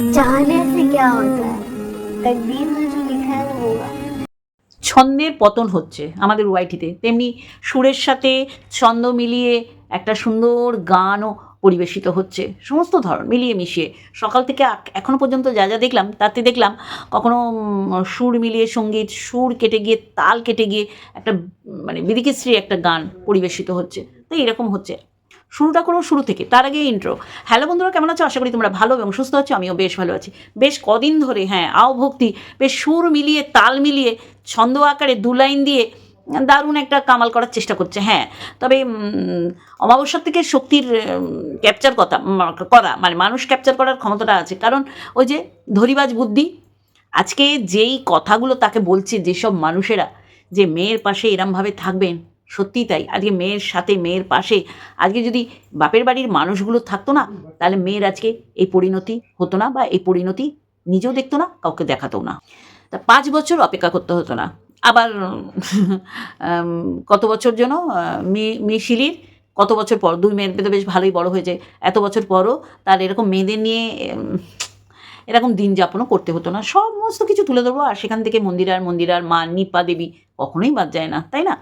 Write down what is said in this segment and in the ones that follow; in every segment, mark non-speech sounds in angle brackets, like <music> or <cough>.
चाहने से क्या होता है तकदीर में जो लिखा है वो होगा ছন্দের পতন হচ্ছে আমাদের ওয়াইটিতে তেমনি সুরের সাথে ছন্দ মিলিয়ে একটা সুন্দর গানও পরিবেশিত হচ্ছে সমস্ত ধরন মিলিয়ে মিশিয়ে সকাল থেকে আক- এখনো পর্যন্ত যা যা দেখলাম তাতে দেখলাম কখনো উম, সুর মিলিয়ে সঙ্গীত সুর কেটে গিয়ে তাল কেটে গিয়ে একটা উম, মানে বিদিকিশ্রী একটা গান পরিবেশিত হচ্ছে তো এরকম হচ্ছে শুরুটা করো শুরু থেকে, তার আগে ইন্ট্রো হ্যালো বন্ধুরা, কেমন আছো? আশা করি তোমরা ভালো এবং সুস্থ আছো, আমিও বেশ ভালো আছি। বেশ কদিন ধরে হ্যাঁ আও ভক্তি, বেশ সুর মিলিয়ে, তাল মিলিয়ে, ছন্দ আকারে দু লাইন দিয়ে দারুণ একটা কামাল করার চেষ্টা করছে হ্যাঁ। তবে অমাবস্যার থেকে শক্তির ক্যাপচার কথা করা মানে মানুষ ক্যাপচার করার ক্ষমতাটা আছে। কারণ ওই যে ধরিবাজ বুদ্ধি, আজকে যেই কথাগুলো তাকে বলছে যেসব মানুষেরা, যে মেয়ের পাশে এরমভাবে থাকবেন সত্যিই তাই। আজকে মেয়ের সাথে, মেয়ের পাশে। আজকে যদি বাপের বাড়ির মানুষগুলো থাকতো না, তাহলে মেয়ের আজকে এই পরিণতি হতো না বা এই পরিণতি নিজেও দেখতো না, কাউকে দেখাতো না। তা পাঁচ বছর অপেক্ষা করতে হতো না। আবার কত বছর যেন মিশিলির কত বছর পর, দুই মেয়ের তো বেশ ভালোই বড় হয়েছে, এত বছর পরও তার এরকম মেয়েদের নিয়ে এরকম দিন যাপনও করতে হতো না। সমস্ত কিছু তুলে ধরবো, আর সেখান থেকে মন্দিরার মন্দিরার মা, নিপা দেবী কখনোই বাদ যায় না, তাই না?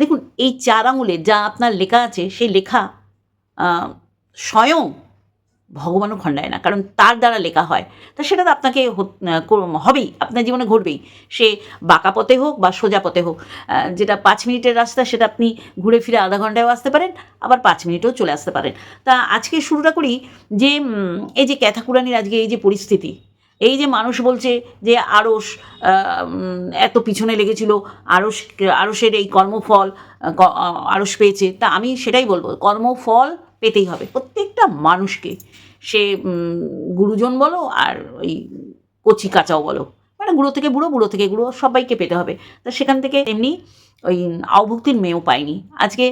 দেখুন, এই চার আঙুলে যা আপনার লেখা আছে, সেই লেখা স্বয়ং ভগবানও খণ্ডায় না, কারণ তার দ্বারা লেখা হয়। তা সেটা তো আপনাকে হবেই, আপনার জীবনে ঘটবেই। সে বাঁকা পথে হোক বা সোজা পথে হোক যেটা পাঁচ মিনিটের রাস্তা, সেটা আপনি ঘুরে ফিরে আধা ঘন্টায়ও আসতে পারেন, আবার পাঁচ মিনিটেও চলে আসতে পারেন। তা আজকে শুরুটা করি যে এই যে ক্যাথাকুরানির আজকে এই যে পরিস্থিতি এই যে মানুষ বলছে যে আড়স এত পিছনে লেগেছিল আড়স আড়সের এই কর্মফল আড়স পেয়েছে, তা আমি সেটাই বলব, কর্মফল পেতেই হবে। প্রত্যেকটা মানুষকে, সে গুরুজন বলো আর ওই কচি কাঁচাও বলো মানে বুড়ো থেকে বুড়ো বুড়ো থেকে বুড়ো সবাইকে পেতে হবে। তা সেখান থেকে এমনি ওই আওভক্তির মেয়েও পাইনি আজকে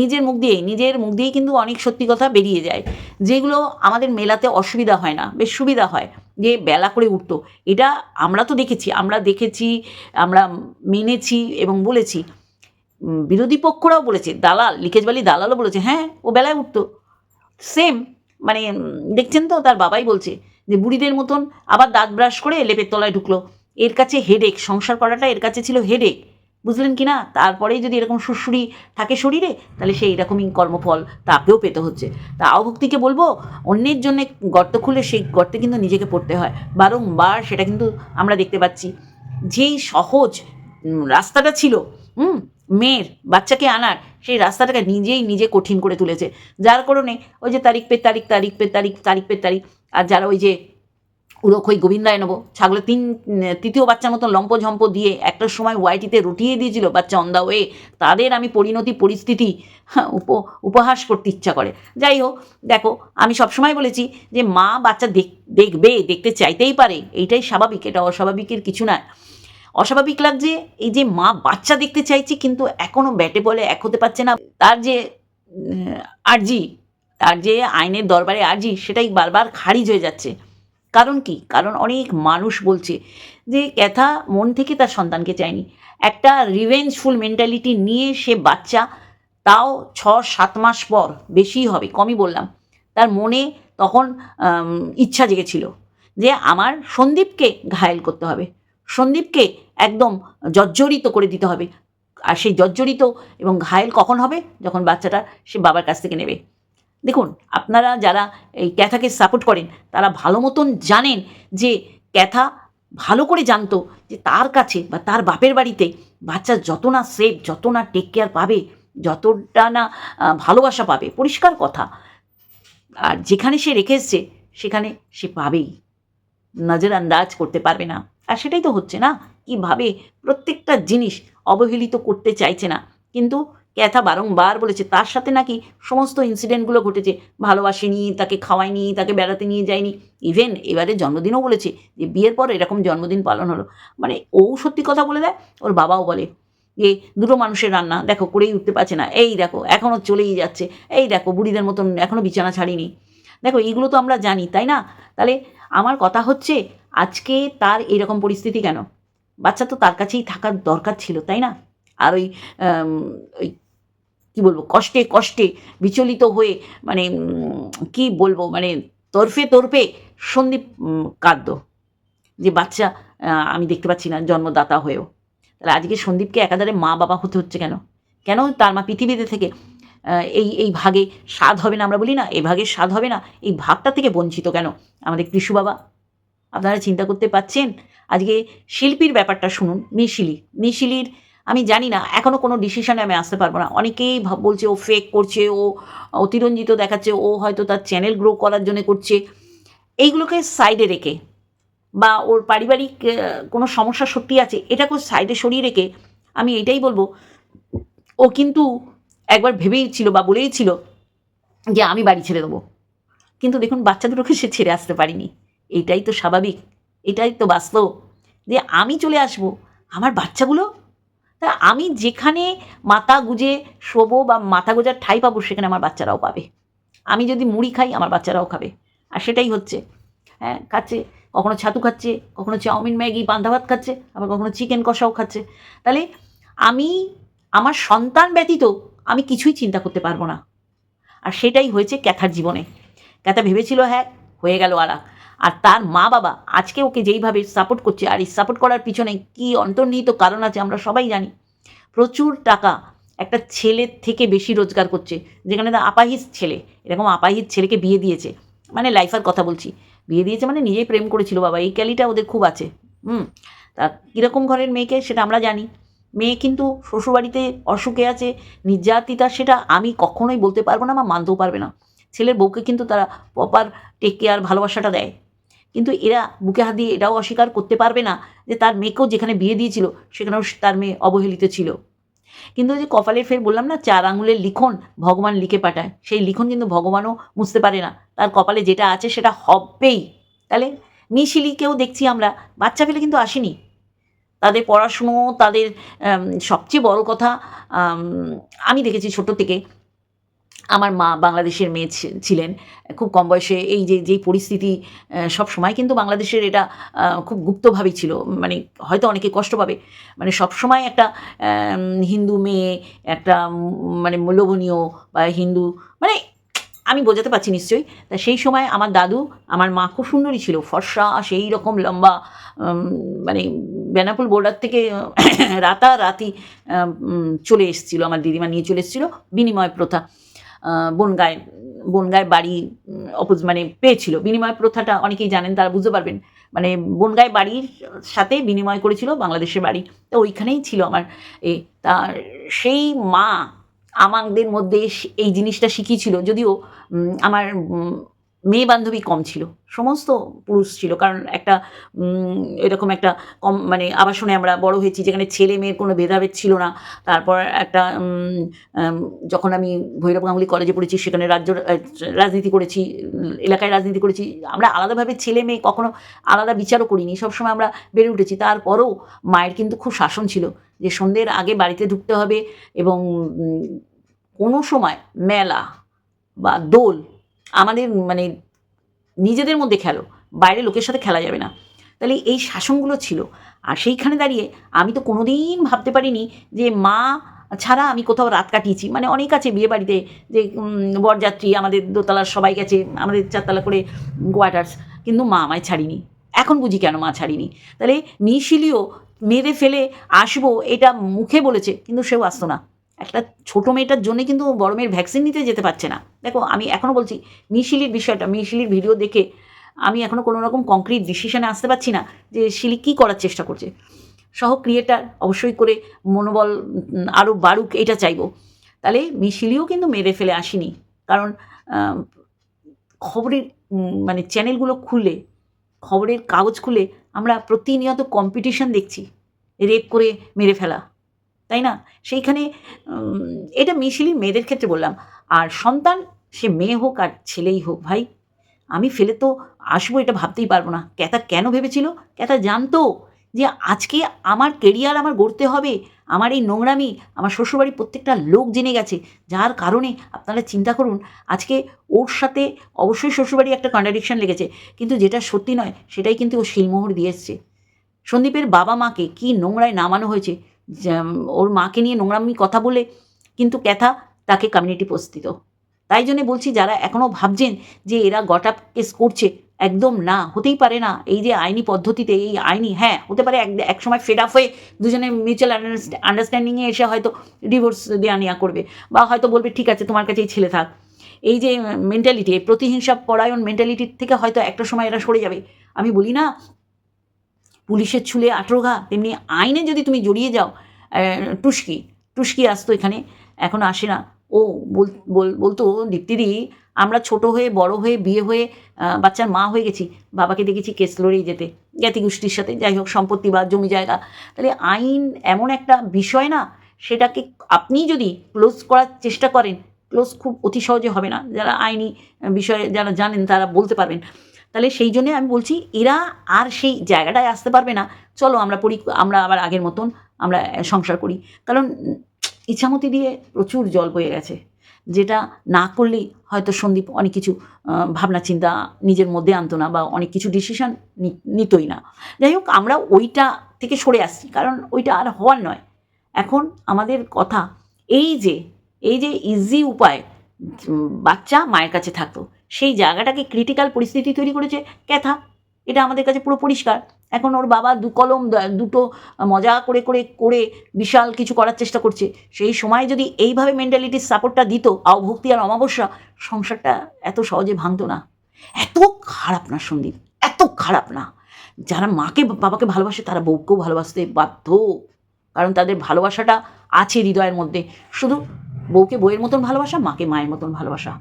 নিজের মুখ দিয়েই, নিজের মুখ দিয়েই কিন্তু অনেক সত্যি কথা বেরিয়ে যায়। যেগুলো আমাদের মেলাতে অসুবিধা হয় না, বেশ সুবিধা হয়, যে বেলা করে উঠতো। এটা আমরা তো দেখেছি, আমরা দেখেছি, আমরা মেনেছি এবং বলেছি। বিরোধী পক্ষরাও বলেছে, দালাল লিকেজবালি দালালও বলেছে হ্যাঁ ও বেলায় উঠতো। সেম মানে দেখছেন তো, তার বাবাই বলছে যে বুড়িদের মতন আবার দাঁত ব্রাশ করে লেপের তলায় ঢুকলো। এর কাছে হেডেক সংসার করাটা এর কাছে ছিল হেডেক বুঝলেন কি না? তারপরেই যদি এরকম সুরসুরি থাকে শরীরে, তাহলে সেই এরকমই কর্মফল তাকেও পেতে হচ্ছে। তা আভক্তিকে বলব, অন্যের জন্য গর্ত খুলে সেই গর্তে কিন্তু নিজেকে পড়তে হয়। বারংবার সেটা কিন্তু আমরা দেখতে পাচ্ছি। যেই সহজ রাস্তাটা ছিল, হুম, মেয়ের, বাচ্চাকে আনার সেই রাস্তাটাকে নিজেই নিজে কঠিন করে তুলেছে। যার কারণে ওই যে তারিখ পে তারিখ তারিখ পে তারিখ তারিখ পে তারিখ আর যারা ওই যে উড়োখই গোবিন্দায় নেব ছাগলে তিন তৃতীয় বাচ্চার মতন লম্পঝম্প দিয়ে একটা সময় ওয়াইটিতে রুটিয়ে দিয়েছিল বাচ্চা অন দা ওয়ে তাদের আমি পরিণতি পরিস্থিতি হ্যাঁ, উপ উপহাস করতে ইচ্ছা করে। যাই হোক দেখো আমি সবসময় বলেছি যে মা বাচ্চা দেখ দেখবে দেখতে চাইতেই পারে এইটাই স্বাভাবিক এটা অস্বাভাবিকের কিছু না। অস্বাভাবিক লাগছে। এই যে মা বাচ্চা দেখতে চাইছে কিন্তু এখনও ব্যাটে বলে এক হতে পারছে না। তার যে আর্জি, তার যে আইনের দরবারে আর্জি, সেটাই বারবার খারিজ হয়ে যাচ্ছে। কারণ কি? কারণ অনেক মানুষ বলছে যে, ক্যাথা মন থেকে তার সন্তানকে চায়নি। একটা রিভেঞ্জফুল মেন্টালিটি নিয়ে সে বাচ্চা, তাও ছ সাত মাস পর বেশিই হবে, কমই বললাম। তার মনে তখন ইচ্ছা জেগেছিল যে, আমার সন্দীপকে ঘায়েল করতে হবে। সন্দীপকে একদম জর্জরিত করে দিতে হবে। আর সেই জর্জরিত এবং ঘায়েল কখন হবে? যখন বাচ্চাটা সে বাবার কাছ থেকে নেবে। দেখুন, আপনারা যারা এই ক্যাথাকে সাপোর্ট করেন, তারা ভালো মতন জানেন যে ক্যাথা ভালো করে জানতো যে তার কাছে বা তার বাপের বাড়িতে বাচ্চা যত না সেফ যত না টেক কেয়ার পাবে, যতটা না ভালোবাসা পাবে, পরিষ্কার কথা। আর যেখানে সে রেখে এসছে, সেখানে সে পাবেই। নজর আন্দাজ করতে পারবে না। আর সেটাই তো হচ্ছে না। কীভাবে প্রত্যেকটা জিনিস অবহেলিত করতে চাইছে না। কিন্তু ক্যাথা বারংবার বলেছে, তার সাথে নাকি সমস্ত ইনসিডেন্টগুলো ঘটেছে। ভালোবাসেনি, তাকে খাওয়ায়নি, তাকে বেড়াতে নিয়ে যায়নি। ইভেন এবারে জন্মদিনও বলেছে যে, বিয়ের পর এরকম জন্মদিন পালন হলো। মানে ও সত্যি কথা বলে দেয়, ওর বাবাও বলে যে, দুটো মানুষের রান্না দেখো করেই উঠতে পারছে না। এই দেখো এখনও চলেই যাচ্ছে। এই দেখো, বুড়িদের মতন এখনও বিছানা ছাড়িনি। দেখো, এইগুলো তো আমরা জানি, তাই না? তাহলে আমার কথা হচ্ছে আজকে তার এইরকম পরিস্থিতি কেন? বাচ্চা তো তার কাছেই থাকার দরকার ছিল, তাই না? আর ওই ওই কী বলব, কষ্টে কষ্টে বিচলিত হয়ে মানে কি বলব মানে তরফে তরফে সন্দীপ কাঁদ্য যে, বাচ্চা আমি দেখতে পাচ্ছি না, জন্মদাতা হয়েও। তাহলে আজকে সন্দীপকে একাধারে মা বাবা হতে হচ্ছে কেন? কেন তার মা পৃথিবীতে থেকে এই এই ভাগে স্বাদ হবে না আমরা বলি না এই ভাগের স্বাদ হবে না, এই ভাগটা থেকে বঞ্চিত কেন? আমাদের কৃষু বাবা আপনারা চিন্তা করতে পাচ্ছেন আজকে শিল্পীর ব্যাপারটা শুনুন, মিশিলি। মিশিলির, আমি জানি না এখনও কোনো ডিসিশনে আমি আসতে পারব না। অনেকেই বলছে ও ফেক করছে, ও অতিরঞ্জিত দেখাচ্ছে, ও হয়তো তার চ্যানেল গ্রো করার জন্য করছে। এইগুলোকে সাইডে রেখে বা ওর পারিবারিক কোনো সমস্যা সত্যি আছে এটাকে সাইডে সরিয়ে রেখে আমি এটাই বলব, ও কিন্তু একবার ভেবেই ছিল বা বলেই ছিল যে আমি বাড়ি ছেড়ে দেবো। কিন্তু দেখুন, বাচ্চা দুটোকে সে ছেড়ে আসতে পারিনি। এটাই তো স্বাভাবিক, এটাই তো বাস্তব। যে আমি চলে আসব, আমার বাচ্চাগুলো? তা আমি যেখানে মাথা গুজে শোবো বা মাথা গোজার ঠাই পাবো, সেখানে আমার বাচ্চারাও পাবে। আমি যদি মুড়ি খাই, আমার বাচ্চারাও খাবে। আর সেটাই হচ্ছে হ্যাঁ খাচ্ছে, কখনো ছাতু খাচ্ছে, কখনো চাউমিন, ম্যাগি, পান্তা ভাত খাচ্ছে, আবার কখনো চিকেন কষাও খাচ্ছে। তাহলে আমি, আমার সন্তান ব্যতীত আমি কিছুই চিন্তা করতে পারব না। আর সেটাই হয়েছে ক্যাথার জীবনে। ক্যাথা ভেবেছিল হ্যাঁ হয়ে গেল আর আর তার মা বাবা আজকে ওকে যেইভাবে সাপোর্ট করছে আর এই সাপোর্ট করার পিছনে কী অন্তর্নিহিত কারণ আছে আমরা সবাই জানি। প্রচুর টাকা একটা ছেলের থেকে বেশি রোজগার করছে, যেখানে তার আপাহিজ ছেলে, এরকম আপাহিজ ছেলেকে বিয়ে দিয়েছে। মানে লাইফার কথা বলছি। বিয়ে দিয়েছে মানে নিজেই প্রেম করেছিল বাবা, এই ক্যালিটা ওদের খুব আছে। হুম, তা কীরকম ঘরের মেয়েকে সেটা আমরা জানি। মেয়ে কিন্তু শ্বশুরবাড়িতে অসুখে আছে, নির্যাতিতা সেটা আমি কখনোই বলতে পারব না বা মানতেও পারবে না। ছেলের বউকে কিন্তু তারা প্রপার টেক কেয়ার ভালোবাসাটা দেয়। কিন্তু এরা বুকে হাত দিয়ে এটাও অস্বীকার করতে পারবে না যে তার মেয়েকেও যেখানে বিয়ে দিয়েছিল, সেখানেও তার মেয়ে অবহেলিত ছিল। কিন্তু যে কপালের ফের বললাম না, চার আঙুলের লিখন ভগবান লিখে পাঠায়। সেই লিখন কিন্তু ভগবানও বুঝতে পারে না। তার কপালে যেটা আছে সেটা হবেই। তাহলে মিশিলিকেও দেখছি আমরা, বাচ্চা পেলে কিন্তু আসেনি। তাদের পড়াশুনো, তাদের সবচেয়ে বড় কথা, আমি দেখেছি ছোট থেকে আমার মা বাংলাদেশের মেয়ে ছিলেন। খুব কম বয়সে এই যে, যেই পরিস্থিতি সব সময় কিন্তু বাংলাদেশের এটা খুব গুপ্তভাবেই ছিল। মানে হয়তো অনেকে কষ্ট পাবে। মানে সব সময় একটা হিন্দু মেয়ে, একটা মানে লোভনীয় বা হিন্দু মানে আমি বোঝাতে পারছি নিশ্চয়ই। তা সেই সময় আমার দাদু, আমার মা খুব সুন্দরী ছিল। ফর্সা, সেই রকম লম্বা মানে বেনাপুল বোর্ডার থেকে, <coughs> রাতারাতি চলে এসেছিল। আমার দিদিমা নিয়ে চলে এসেছিল। বিনিময় প্রথা। বনগায় বনগায় বাড়ি অপোজ মানে পেয়েছিল। বিনিময় প্রথাটা অনেকেই জানেন, তারা বুঝতে পারবেন। মানে বনগায় বাড়ির সাথে বিনিময় করেছিল বাংলাদেশের বাড়ি। তো ওইখানেই ছিল আমার এ, তার সেই মা আমাদের মধ্যে এই জিনিসটা শিখিয়েছিল। যদিও আমার মেয়ে বান্ধবী কম ছিল, সমস্ত পুরুষ ছিল, কারণ একটা এরকম একটা কম মানে আবাসনে আমরা বড় হয়েছি, যেখানে ছেলে মেয়ের কোনো ভেদাভেদ ছিল না, তারপর একটা যখন আমি ভৈরব গাঙ্গুলি কলেজে পড়েছি, সেখানে রাজ্য রাজনীতি করেছি, এলাকায় রাজনীতি করেছি, আমরা আলাদাভাবে ছেলে মেয়ে কখনো আলাদা বিচারও করিনি, সবসময় আমরা বেড়ে উঠেছি, তারপরেও মায়ের কিন্তু খুব শাসন ছিল, যে সন্ধ্যের আগে বাড়িতে ঢুকতে হবে এবং কোনো সময় মেলা বা দোল আমাদের মানে নিজেদের মধ্যে খেলো বাইরে লোকের সাথে খেলা যাবে না। তাহলে এই শাসনগুলো ছিল। আর সেইখানে দাঁড়িয়ে আমি তো কোনোদিন ভাবতে পারিনি যে মা ছাড়া আমি কোথাও রাত কাটিয়েছি। মানে অনেক আছে বিয়ে বাড়িতে যে বরযাত্রী, আমাদের দোতলার সবাই গেছে, আমাদের চারতলা করে কোয়ার্টার্স। কিন্তু মা আমায় ছাড়িনি। এখন বুঝি কেন মা ছাড়িনি? তাহলে মিশিলিও মেরে ফেলে আসব এটা মুখে বলেছে, কিন্তু সেও আসতো না। একটা ছোটো মেয়েটার জন্য কিন্তু বড় মেয়ের ভ্যাকসিন নিতে যেতে পারছে না। দেখো, আমি এখনও বলছি, মিশিলির বিষয়টা, মিশিলির ভিডিও দেখে আমি এখনও কোনো রকম কংক্রিট ডিসিশনে আসতে পারছি না যে শিলি কী করার চেষ্টা করছে। সহ ক্রিয়েটার অবশ্যই করে মনোবল আরও বাড়ুক, এটা চাইব। তাহলে মিশিলিও কিন্তু মেরে ফেলে আসেনি। কারণ খবরের মানে চ্যানেলগুলো খুলে খবরের কাগজ খুলে আমরা প্রতিনিয়ত কম্পিটিশন দেখছি রেপ করে মেরে ফেলা। তাই না? সেইখানে এটা মিশিলির মেয়েদের ক্ষেত্রে বললাম। আর সন্তান, সে মেয়ে হোক আর ছেলেই হোক, ভাই, আমি ফেলে তো আসব, এটা ভাবতেই পারব না। ক্যাতা কেন ভেবেছিল? ক্যাতা জানতো যে আজকে আমার কেরিয়ার আমার গড়তে হবে, আমার এই নোংরামি, আমার শ্বশুরবাড়ির প্রত্যেকটা লোক জেনে গেছে। যার কারণে আপনারা চিন্তা করুন, আজকে ওর সাথে অবশ্যই শ্বশুরবাড়ি একটা কন্ট্রাডিকশন লেগেছে। কিন্তু যেটা সত্যি নয়, সেটাই কিন্তু ও শিলমোহর দিয়ে এসছে। সন্দীপের বাবা মাকে কি নোংরায় নামানো হয়েছে ওর মাকে নিয়ে নোংরামি কথা বলে কিন্তু ক্যাথা তাকে কমিউনিটি পোস্ট দিত। তাই জন্য বলছি, যারা এখনও ভাবছেন যে এরা গট আপ কেস করছে, একদম না, হতেই পারে না। এই যে আইনি পদ্ধতিতে, এই আইনি হ্যাঁ হতে পারে এক এক সময় ফেড আপ হয়ে দুজনে মিউচুয়াল আন্ডারস্ট্যান্ডিংয়ে এসে হয়তো ডিভোর্স দেওয়া নেওয়া করবে বা হয়তো বলবে, ঠিক আছে, তোমার কাছেই ছেলে থাক। এই যে মেন্টালিটি এই প্রতিহিংসা পরায়ণ মেন্টালিটির থেকে হয়তো একটা সময় এরা সরে যাবে। আমি বলি না পুলিশের ছুলে আঠেরো ঘা তেমনি আইনে যদি তুমি জড়িয়ে যাও টুস্কি টুস্কি আসতো এখানে, এখন আসে না। ও বল, বল- বলতো, দীপ্তিদি, আমরা ছোট হয়ে, বড় হয়ে, বিয়ে হয়ে বাচ্চার মা হয়ে গেছি। বাবাকে দেখেছি কেস লড়েই যেতে, জ্ঞাতি গোষ্ঠীর সাথে। যাই হোক, সম্পত্তি বা জমি জায়গা। তাহলে আইন এমন একটা বিষয় না, সেটাকে আপনি যদি ক্লোজ করার চেষ্টা করেন, ক্লোজ খুব অতি সহজে হবে না। যারা আইনি বিষয়ে যারা জানেন, তারা বলতে পারবেন। তাহলে সেই জন্যে আমি বলছি, এরা আর সেই জায়গাটায় আসতে পারবে না। চলো আমরা পরি আমরা আবার আগের মতন আমরা সংসার করি। কারণ ইচ্ছামতি দিয়ে প্রচুর জল বয়ে গেছে। যেটা না করলেই হয়তো সন্দীপ অনেক কিছু ভাবনা চিন্তা নিজের মধ্যে আনতো না বা অনেক কিছু ডিসিশন নিতই না। যাই হোক, আমরা ওইটা থেকে সরে আসছি। কারণ ওইটা আর হওয়ার নয়। এখন আমাদের কথা, এই যে এই যে ইজি উপায় বাচ্চা মায়ের কাছে থাকতো সেই জায়গাটাকে ক্রিটিক্যাল পরিস্থিতি তৈরি করেছে। ক্যাথা এটা আমাদের কাছে পুরো পরিষ্কার। এখন ওর বাবা দু কলম দুটো মজা করে করে করে বিশাল কিছু করার চেষ্টা করছে। সেই সময় যদি এইভাবে মেন্টালিটির সাপোর্টটা দিত আবভক্তি আর অমাবস্যা, সংসারটা এত সহজে ভাঙতো না। এত খারাপ না সন্দীপ, এত খারাপ না। যারা মাকে, বাবাকে ভালোবাসে, তারা বউকেও ভালোবাসতে বাধ্য। কারণ তাদের ভালোবাসাটা আছে হৃদয়ের মধ্যে। শুধু বউকে বইয়ের মতন ভালোবাসা, মাকে মায়ের মতন ভালোবাসা।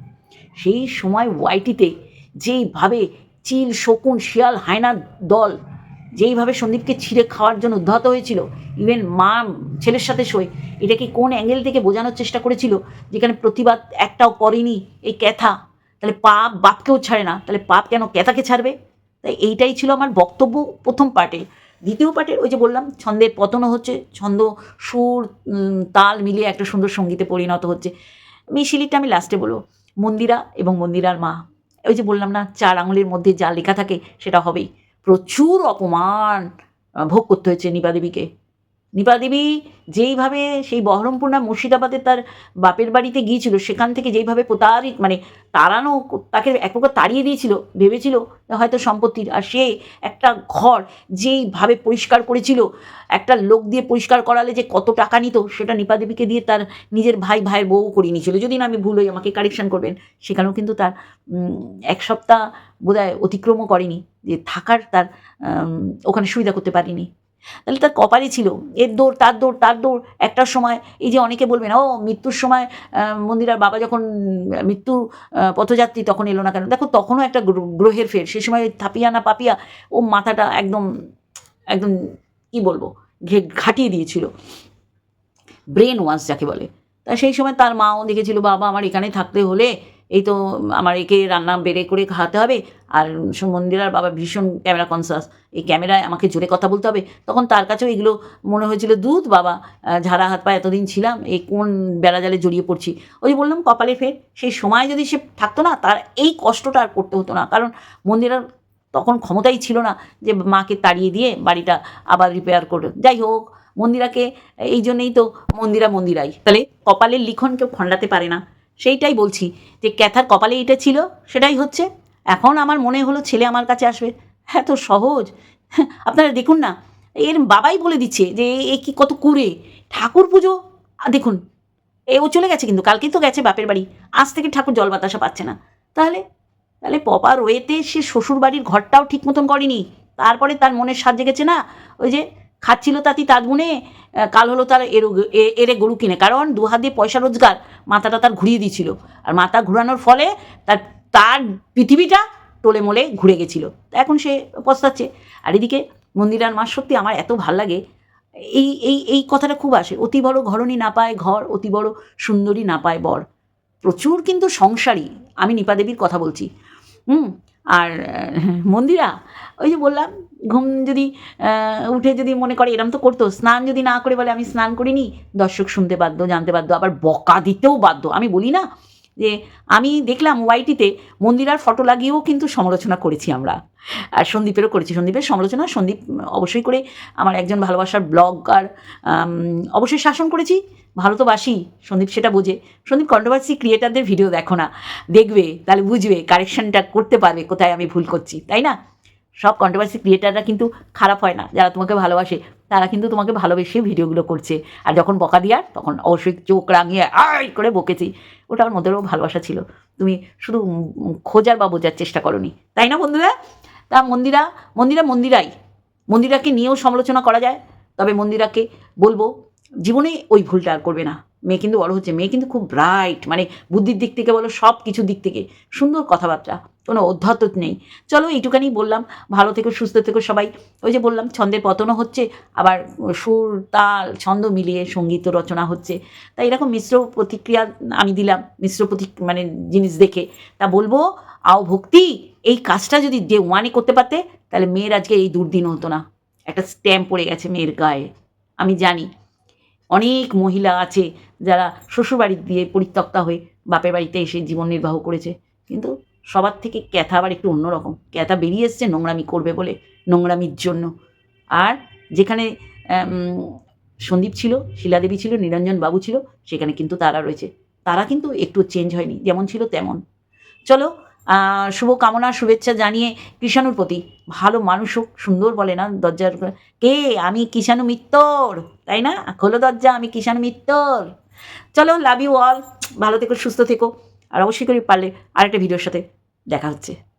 সেই সময় ওয়াইটিতে যেইভাবে চিল, শকুন, শিয়াল হায়নার দল যেইভাবে সন্দীপকে ছিঁড়ে খাওয়ার জন্য উদ্ধত হয়েছিল ইভেন মা, ছেলের সাথে শোয়, এটাকে কোন অ্যাঙ্গেল থেকে বোঝানোর চেষ্টা করেছিল যেখানে প্রতিবাদ একটাও করেনি এই ক্যাথা? তাহলে পাপ বাপকেও ছাড়ে না, তাহলে পাপ কেন ক্যাথাকে ছাড়বে? তাই এইটাই ছিল আমার বক্তব্য প্রথম পার্টে। দ্বিতীয় পার্টের ওই যে বললাম, ছন্দের পতনও হচ্ছে, ছন্দ, সুর তাল মিলিয়ে একটা সুন্দর সঙ্গীতে পরিণত হচ্ছে। মিশিলিটা আমি লাস্টে বলব। মন্দিরা এবং মন্দিরার মা। ওই যে বললাম না, চার আঙুলের মধ্যে যা লেখা থাকে সেটা হবেই। প্রচুর অপমান ভোগ করতে হয়েছে নিপা দেবীকে নিপা দেবী যেইভাবে সেই বহরমপুর না মুর্শিদাবাদে তার বাপের বাড়িতে গিয়েছিল, সেখান থেকে যেইভাবে প্রতারিত মানে তাড়ানো তাকে এক প্রকার তাড়িয়ে দিয়েছিল, ভেবেছিল হয়তো সম্পত্তির, আর সে একটা ঘর যেইভাবে পরিষ্কার করেছিল, একটা লোক দিয়ে পরিষ্কার করালে যে কত টাকা নিত, সেটা দেবীকে দিয়ে তার নিজের ভাই, ভাইয়ের বউ করিয়ে নিয়েছিল। যদি না আমি ভুল হই, আমাকে কারেকশান করবেন। সেখানেও কিন্তু তার এক সপ্তাহ বোধহয় অতিক্রমও করেনি, যে থাকার তার ওখানে সুবিধা করতে পারিনি। তাহলে তার কপালই ছিল। এর দৌড়, তার দৌড় তার দৌড়। একটার সময় এই যে অনেকে বলবেন ও, মৃত্যুর সময় মন্দিরার বাবা যখন মৃত্যু পথযাত্রী তখন এলো না কেন? দেখো, তখনও একটা গ্র- গ্রহের ফের। সে সময় থাপিয়া না পাপিয়া, ও মাথাটা একদম একদম, কি বলব, ঘে- ঘাটিয়ে দিয়েছিল। ব্রেন ওয়াশ যাকে বলে। তা সেই সময় তার মাও দেখেছিল, বাবা, আমার এখানে থাকতে হলে এই তো আমার একে রান্না বেড়ে করে খাওয়াতে হবে, আর মন্দিরার বাবা ভীষণ ক্যামেরা কনসাস এই ক্যামেরায় আমাকে জোরে কথা বলতে হবে। তখন তার কাছেও এগুলো মনে হয়েছিল, দুধ বাবা ঝাড়া হাত পা এতদিন ছিলাম, এই কোন বেড়া জালে জড়িয়ে পড়ছি? ওই বললাম, কপালে ফের সেই সময় যদি সে থাকতো না, তার এই কষ্টটা আর করতে হতো না। কারণ মন্দিরার তখন ক্ষমতাই ছিল না যে মাকে তাড়িয়ে দিয়ে বাড়িটা আবার রিপেয়ার করে যাই হোক, মন্দিরাকে, এই জন্যেই তো মন্দিরা মন্দিরাই। তাহলে কপালের লিখন কেউ খণ্ডাতে পারে না। সেইটাই বলছি যে ক্যাথার কপালে এটা ছিল, সেটাই হচ্ছে। এখন আমার মনে হলো ছেলে আমার কাছে আসবে। হ্যাঁ তো সহজ। <laughs> আপনারা দেখুন না, এর বাবাই বলে দিচ্ছে যে এ কি কত কুড়ে। ঠাকুর পুজো দেখুন, এ, ও চলে গেছে কিন্তু, কালকেই তো গেছে বাপের বাড়ি। আজ থেকে ঠাকুর জল বাতাসা পাচ্ছে না। তাহলে তাহলে পপার ওয়েতে সে শ্বশুর বাড়ির ঘরটাও ঠিক মতন করেনি। তারপরে তার মনের সাজ জেগেছে না? ওই যে, খাচ্ছিল তাতি তাঁত গুনে কাল হলো তার এর এরে গরু কিনে। কারণ দু হাত দিয়ে পয়সা রোজগার, মাথাটা তার ঘুরিয়ে দিয়েছিল। আর মাথা ঘুরানোর ফলে তার তার পৃথিবীটা টোলে মোলে ঘুরে গেছিল। এখন সে পস্তাচ্ছে। আর এদিকে মন্দিরার মা সত্যি আমার এত ভালো লাগে। এই এই এই কথাটা খুব আসে। অতি বড় ঘরণী না পায় ঘর, অতি বড় সুন্দরী না পায় বর। প্রচুর কিন্তু সংসারী। আমি নিপা দেবীর কথা বলছি। হুম? আর মন্দিরা, ওই যে বললাম, ঘুম যদি উঠে যদি মনে করে এরম তো করতো, স্নান যদি না করে বলে আমি স্নান করিনি, দর্শক শুনতে বাধ্য, জানতে বাধ্য, আবার বকা দিতেও বাধ্য। আমি বলি না যে, আমি দেখলাম ওয়াইটিতে মন্দিরার ফটো লাগিয়েও কিন্তু সমালোচনা করেছি আমরা। আর সন্দীপেরও করেছি, সন্দীপের সমালোচনা, সন্দীপ অবশ্যই করে আমার একজন ভালোবাসার ব্লগ আর অবশ্যই শাসন করেছি। ভালো তো বাসি, সন্দীপ সেটা বোঝে। সন্দীপ কন্ট্রোভার্সি ক্রিয়েটারদের ভিডিও দেখো না। দেখবে, তাহলে বুঝবে কারেকশনটা করতে পারবে, কোথায় আমি ভুল করছি, তাই না? সব কন্ট্রোভার্সি ক্রিয়েটাররা কিন্তু খারাপ হয় না, যারা তোমাকে ভালোবাসে, তারা কিন্তু তোমাকে ভালোবেসে ভিডিওগুলো করছে। আর যখন বকা দিয়ার তখন অবশ্যই চোখ রাঙিয়ে আই করে বকেছি। ওটা আমার মধ্যেও ভালোবাসা ছিল। তুমি শুধু খোঁজার বা বোঝার চেষ্টা করনি, তাই না বন্ধুরা? তা মন্দিরা মন্দিরা মন্দিরাই। মন্দিরাকে নিয়েও সমালোচনা করা যায়, তবে মন্দিরাকে বলব জীবনে ওই ভুলটা আর করবে না। মেয়ে কিন্তু বড় হচ্ছে, মেয়ে কিন্তু খুব ব্রাইট মানে বুদ্ধির দিক থেকে বলো সব কিছুর দিক থেকে সুন্দর কথাবার্তা, কোনো অধ্যত্ত নেই। চলো এইটুকানি বললাম, ভালো থেকো, সুস্থ থেকো সবাই। ওই যে বললাম, ছন্দের পতনও হচ্ছে, আবার সুর, তাল, ছন্দ মিলিয়ে সংগীত রচনা হচ্ছে। তাই এরকম মিশ্র প্রতিক্রিয়া আমি দিলাম, মিশ্র প্রতি মানে জিনিস দেখে। তা বলব, আও ভক্তি, এই কাজটা যদি ডে ওয়ানে করতে পারতে, তাহলে মেয়ের আজকে এই দুর্দিন হতো না। একটা স্ট্যাম্প পড়ে গেছে মেয়ের গায়ে। আমি জানি। অনেক মহিলা আছে যারা শ্বশুরবাড়ি দিয়ে পরিত্যক্তা হয়ে বাপের বাড়িতে এসে জীবন নির্বাহ করেছে। কিন্তু সবার থেকে ক্যাথা আবার একটু অন্যরকম। ক্যাথা বেরিয়ে এসছে নোংরামি করবে বলে, নোংরামির জন্য। আর যেখানে সন্দীপ ছিল শিলাদেবী ছিল, নিরঞ্জন বাবু ছিল, সেখানে কিন্তু তারা রয়েছে। তারা কিন্তু একটু চেঞ্জ হয়নি, যেমন ছিল তেমন। চলো আহ, শুভ কামনা শুভেচ্ছা জানিয়ে কৃষাণুর প্রতি। ভালো মানুষ হোক সুন্দর বলে না দরজার কে? আমি কিষাণু মিত্তর তাই না? খোলো দরজা আমি কিষাণু মিত্তর। চলো লাভ ইউ অল ভালো থেকো সুস্থ থেকো। আর অবশ্যই করে পারলে আরেকটা ভিডিওর সাথে দেখা হচ্ছে।